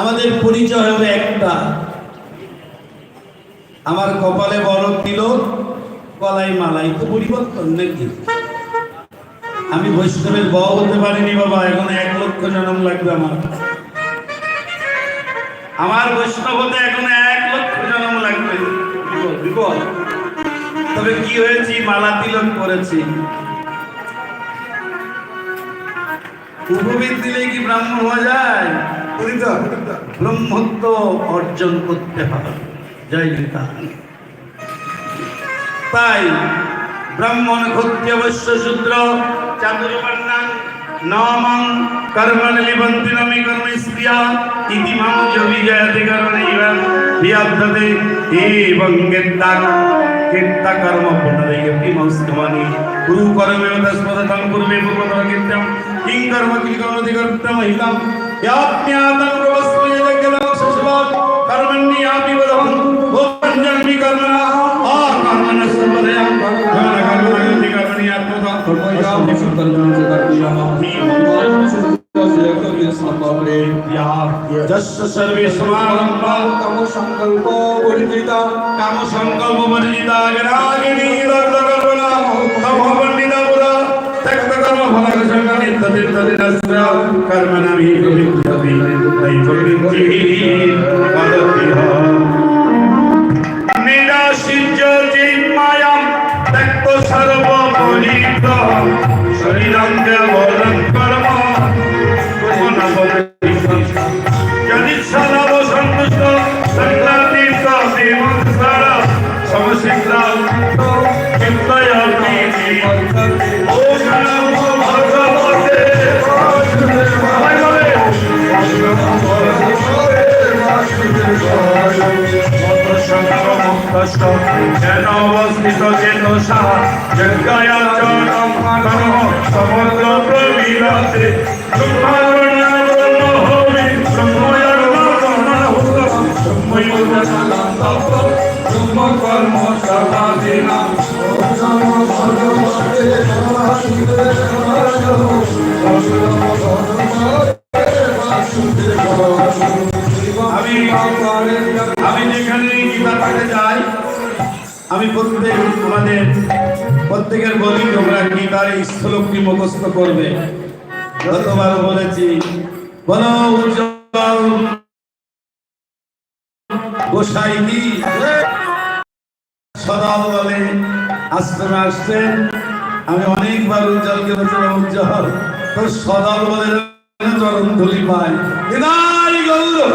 আমাদের পরিচয় হবে একটা। আমার কপালে বড় তিলক কলাই মালাই তো পরিবর্তন নাকি? আমি বৈষ্ণবের ব হতে পারিনি বাবা এখন এক লক্ষ জনম লাগবে আমার। আমার বৈষ্ণব হতে এখন এক লক্ষ জনম লাগবে। তবে কি হয়েছি? মালা তিলক করেছি। উপবিদ দিলে কি ব্রাহ্মণ হওয়া যায়? ব্রহ্মত্ব অর্জন করতে হবে। জয় গীতা তাই ব্রাহ্মণ ক্ষত্রিয় বৈশ্য শূদ্র চাতুর্বর্ণাং নমং কর্মণ লিবন্তি নমি কর্ম স্ত্রিয়া ইতি মাং যোগিজয়তে কর্মণৈব বিয়াদ্ধতে এবং গেত্তা গেত্তা কর্ম পুনরয়পি মৌস্তমানি গুরু কর্মেও তস্মদতং পূর্বে পূর্বতর কীর্তম किंगर मकिल का मंदिर का उत्तम हिला याप न्याता को बस्तो ये लग कर्मण सब कर्मण भी कर रही है कर्मण का भी सुधर जाने से कर दिया जस्ट सर्विस मारम बाल कमोशंकल কর্ম ফলক সংগানি তদির তদিরস্য কর্মণামি কবি কবি প্রবৃত্তি কবি নিরাশিজ্য যেন অবস্থিত যেন সাহা যজ্ঞায়া চরম সমগ্র প্রবীরতে কর্ম সমাধিনা আমি আমি যেখানে গীতা যাই, আমি প্রত্যেক আমাদের প্রত্যেকের বলি, তোমরা গীতার মুখস্থ করবে। বলেছি, বলো উজ্জ্বল গোসাই কি? সদাল বলে, আশ্রমে আসছেন। আমি অনেকবার উজ্জ্বলকে উজ্জ্বল, তোর সদাল বলে চরণ ধুলি পাই হৃদয় গৌর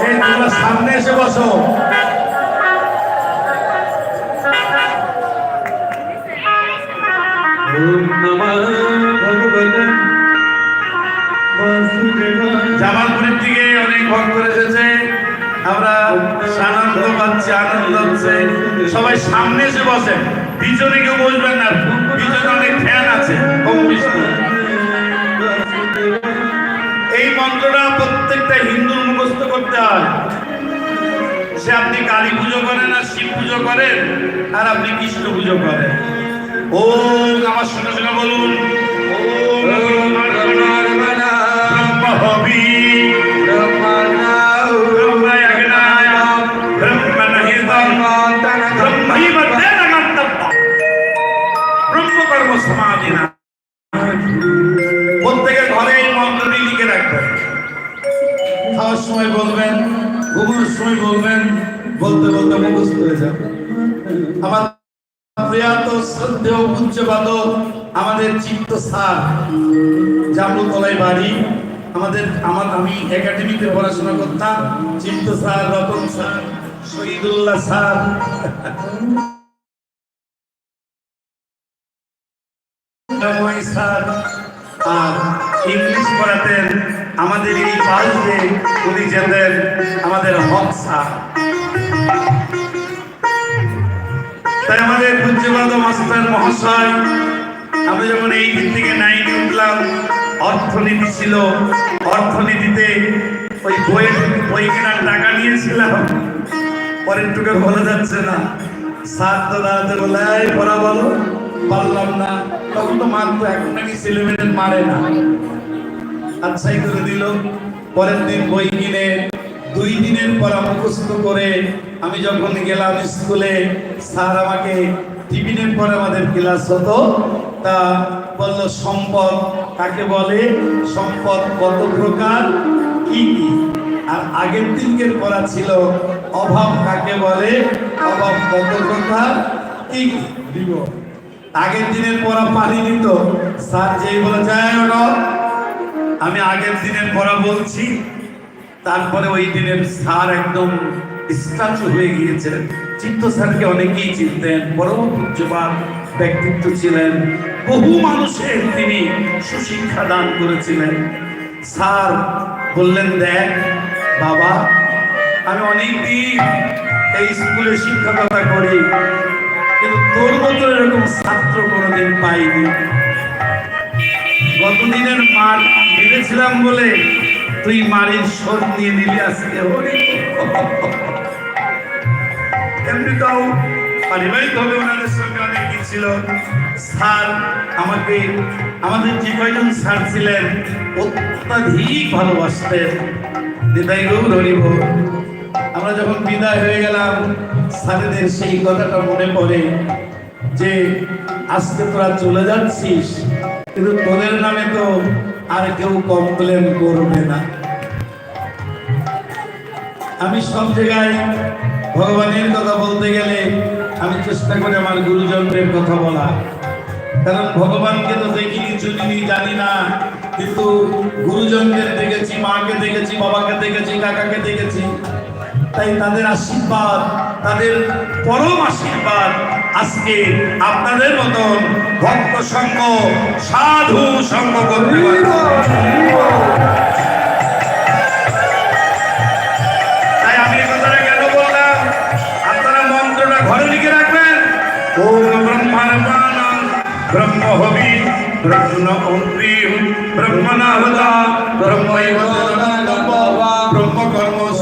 তোমরা সামনে এসে বসো। জামালপুরের দিকে অনেক ভক্ত এসেছে। আমরা আনন্দ পাচ্ছি, আনন্দ হচ্ছে। সবাই সামনে এসে বসে পিছনে কেউ বসবেন না এই মন্ত্রটা প্রত্যেকটা হিন্দুর মুখস্থ করতে হয়। সে আপনি কালী পুজো করেন আর শিব পুজো করেন, আর আপনি কৃষ্ণ পুজো করেন। ও আমার সঙ্গে সঙ্গে বলুন। সময় বলবেন। বলতে বলতে মুখস্থ হয়ে যাবে। আমার প্রিয়াত শ্রদ্ধেয় পূজ্যপাদ, আমাদের চিত্ত স্যার, জামরুতলায় বাড়ি। আমাদের, আমার, আমি একাডেমিতে পড়াশোনা করতাম। Chitta sir, Ratan sir, Shahidullah sir. Sir, আর ইংলিশ পড়াতেন। আমাদের এই দিয়ে উনি যেতেন, আমাদের হক তাই আমাদের পূজ্যবাদ মাস্টার মহাশয়, আমি যখন এই দিন থেকে নাইনে উঠলাম, অর্থনীতি ছিল, অর্থনীতিতে ওই বইয়ের বই কেনার টাকা নিয়েছিলাম। পরের টুকে বলা যাচ্ছে না। স্যার তো বলে পড়া বলো, পারলাম না। তখন তো মারতো এখন নাকি ছেলে মেয়েদের মারে না। আচ্ছাই করে দিল। পরের দিন বই কিনে দুই দিনের পড়া মুখস্থ করে আমি যখন গেলাম স্কুলে, স্যার আমাকে টিফিনের পরে আমাদের ক্লাস হতো। তা বলল, সম্পদ কাকে বলে? সম্পদ কত প্রকার? কি কি? আর আগের দিনকের পড়া ছিল, অভাব কাকে বলে? অভাব কত প্রকার? কি কি? দিব আগের দিনের পড়া পারিনি তো? স্যার যেই বলে যায় ওটা। আমি আগের দিনের পড়া বলছি, তারপরে ওই দিনের স্যার একদম স্ট্যাচু হয়ে গিয়েছিলেন। চিত্ত স্যারকে অনেকেই চিনতেন বড় পূজ্যবান ব্যক্তিত্ব ছিলেন। বহু মানুষের তিনি সুশিক্ষা দান করেছিলেন। স্যার বললেন, দেখ, বাবা, আমি অনেক দিন এই স্কুলে শিক্ষকতা করি। তোর মতো এরকম ছাত্র কোনোদিন পাইনি। গতদিনের মার মেরেছিলাম বলে তুই মারির শোধ নিয়ে নিলি আজকে এমনি তাও পারিবারিক ভাবে ওনাদের সঙ্গে অনেক কি ছিল। স্যার আমাকে, আমাদের যে কয়জন স্যার ছিলেন অত্যাধিক ভালোবাসতেন। গৌর হরিব আমরা যখন বিদায় হয়ে গেলাম স্যারেদের সেই কথাটা মনে পড়ে যে, আজকে তোরা চলে যাচ্ছিস, কিন্তু তোদের নামে তো আর কেউ কমপ্লেন করবে না। আমি সব জায়গায় ভগবানের কথা বলতে গেলে আমি চেষ্টা করি আমার গুরুজনদের কথা বলা। কারণ ভগবানকে তো দেখিনি চুনিনি জানি না। কিন্তু গুরুজনদের দেখেছি, মাকে দেখেছি, বাবাকে দেখেছি, কাকাকে দেখেছি। তাই তাদের আশীর্বাদ, তাদের পরম আশীর্বাদ আজকে আপনাদের মতন ভক্ত সঙ্গ, সাধু সঙ্গ করতে। তাই আমি ঘরে লিখে রাখবেন ব্রহ্ম হবি, ব্রহ্ম ব্রহ্মৈব ব্রহ্ম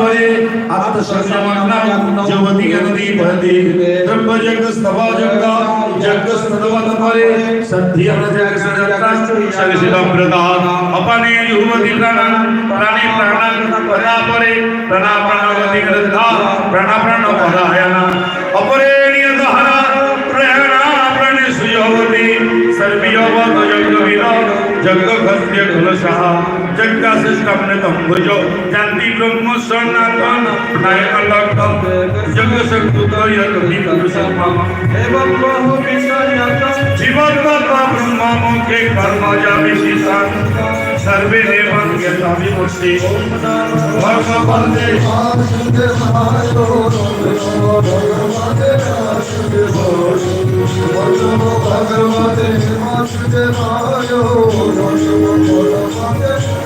परे आत संगमना जवति अंदी भदी जब जग स्तवा जगदा जग स्तवा तपरे सद्धि अनजग सजगता सगसिदा प्रदान अपने युवति प्राण प्राणी प्राण प्रदा परे प्रदा प्राण युवती करदा प्राण प्राण नवदा है ना अपरे नियंत्रणा प्रहरा प्राणी सुयोगती सर्वियोग जग विरोध जग खस्ते घुलशा اپنے تم بجو جانتی برم سرنا کان اپنا جی ما ما کے سروے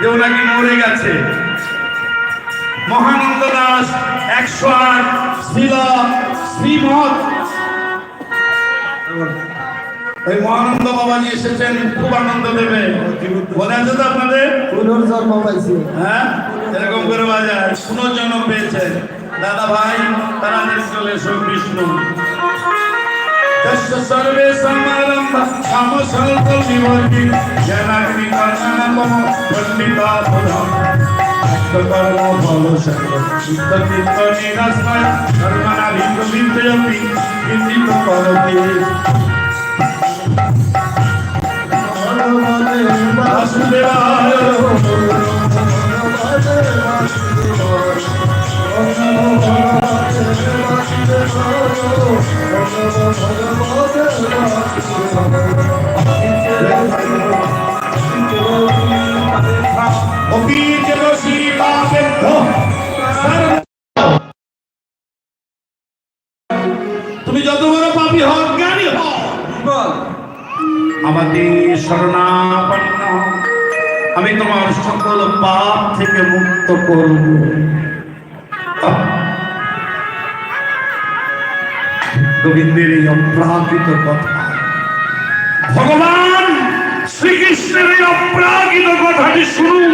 যে ওনাকে মরে গেছে। মহানন্দ দাস একশো আট শিলা শ্রীমৎ ওই মহানন্দ বাবাজি এসেছেন খুব আনন্দ দেবে। মনে আছে তো আপনাদের? পুনর্জন্ম পাইছি। হ্যাঁ? এরকম করে বাজার পুনর্জন্ম পেয়েছে। দাদা ভাই তাড়াতাড়ি চলে এসো বিষ্ণু। তস্য সর্বে সমারম্ভ সমসল্প বিভর্তি জনাগ্নি কর্ণনম পণ্ডিতা পুরম কর্ম ফল সর্ব চিত্ত চিত্ত নিরস্ময় কর্মণা ভিন্ন বিদ্যয়তি কিঞ্চিত গোবিন্দের এই অপ্রাকৃত কথা। ভগবান শ্রীকৃষ্ণের এই অপ্রাকৃত কথাটি শুনুন।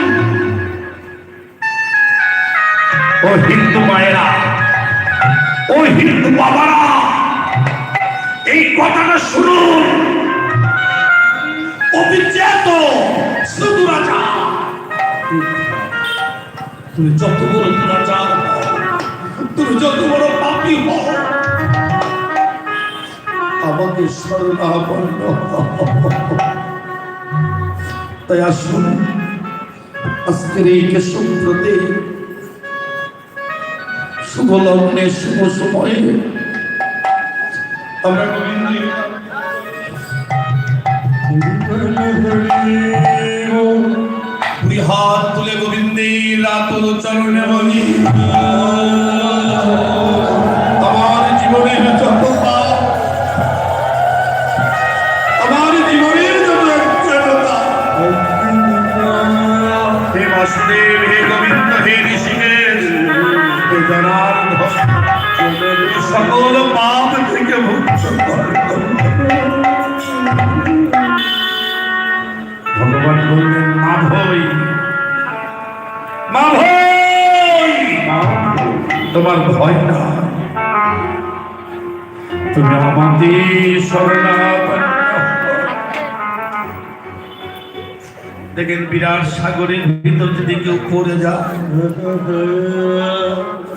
ও হিন্দু মায়েরা, ও হিন্দু বাবারা, এই কথাটা শুনুন। অভিজাত সুদুরাচার তুমি যত বড় দুরাচার তুমি যত বড় পাপী হও আমাকে শরণাপন্ন। তাই আসুন, আজকের এই কেশব্রতে শুভ লগ্নে, শুভ সময়ে হাত তুলে গোবিন্দের আতল চরণে বলি দেখেন বিরাট সাগরের ভিতর যদি কেউ পড়ে যায়,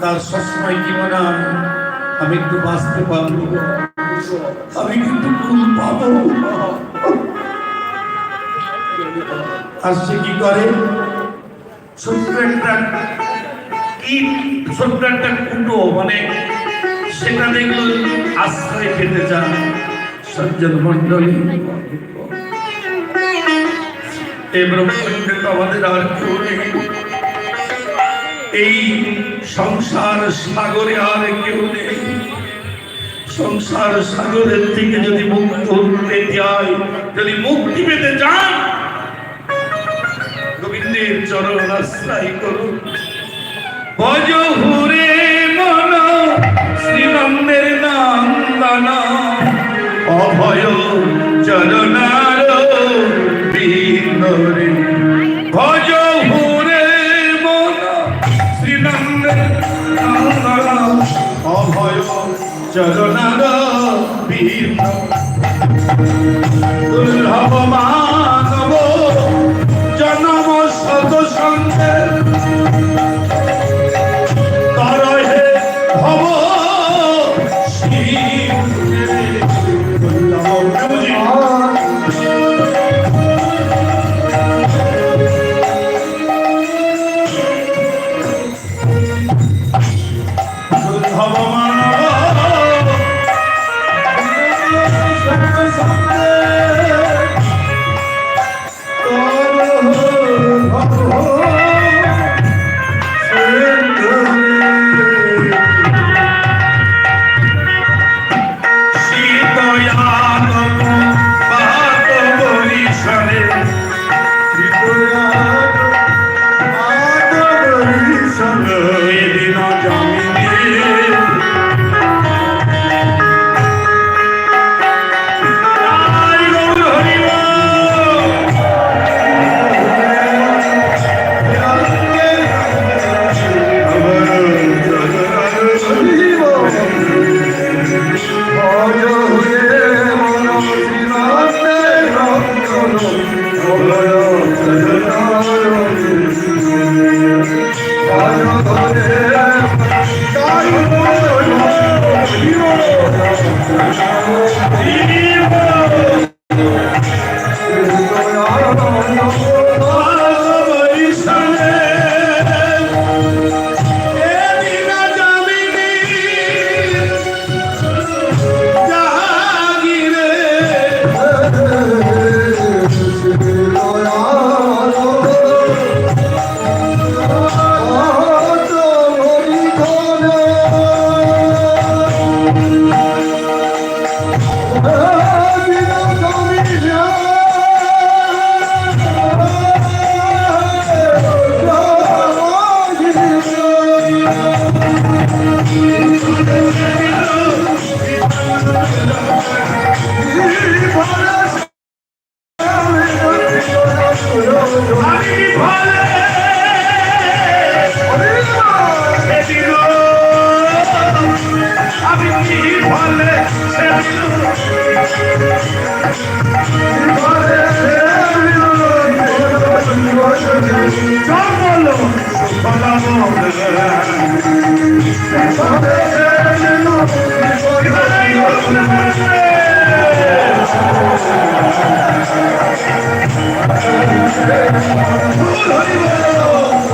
তার সবসময় কি মনে আমি একটু বাঁচতে পারব। আমি কিন্তু আর সে কি করে? ছোট্ট একটা ইট কুটো মানে আশ্রয় খেতে চান সজ্জন মন্ডলী এই ব্রহ্মাণ্ডে তো আমাদের আর এই সংসার সাগরে আর কেউ নেই। সংসার সাগরের থেকে যদি মুক্ত হতে যায়, যদি মুক্তি পেতে চান গোবিন্দের চরণ আশ্রয় করুন। ভজ মন শ্রীনন্দের নন্দন অভয় চরণার ভজ হুরে মন শ্রীনন্দের অভয় চরণার বিন্দ দুর্লভ Hadi bakalım.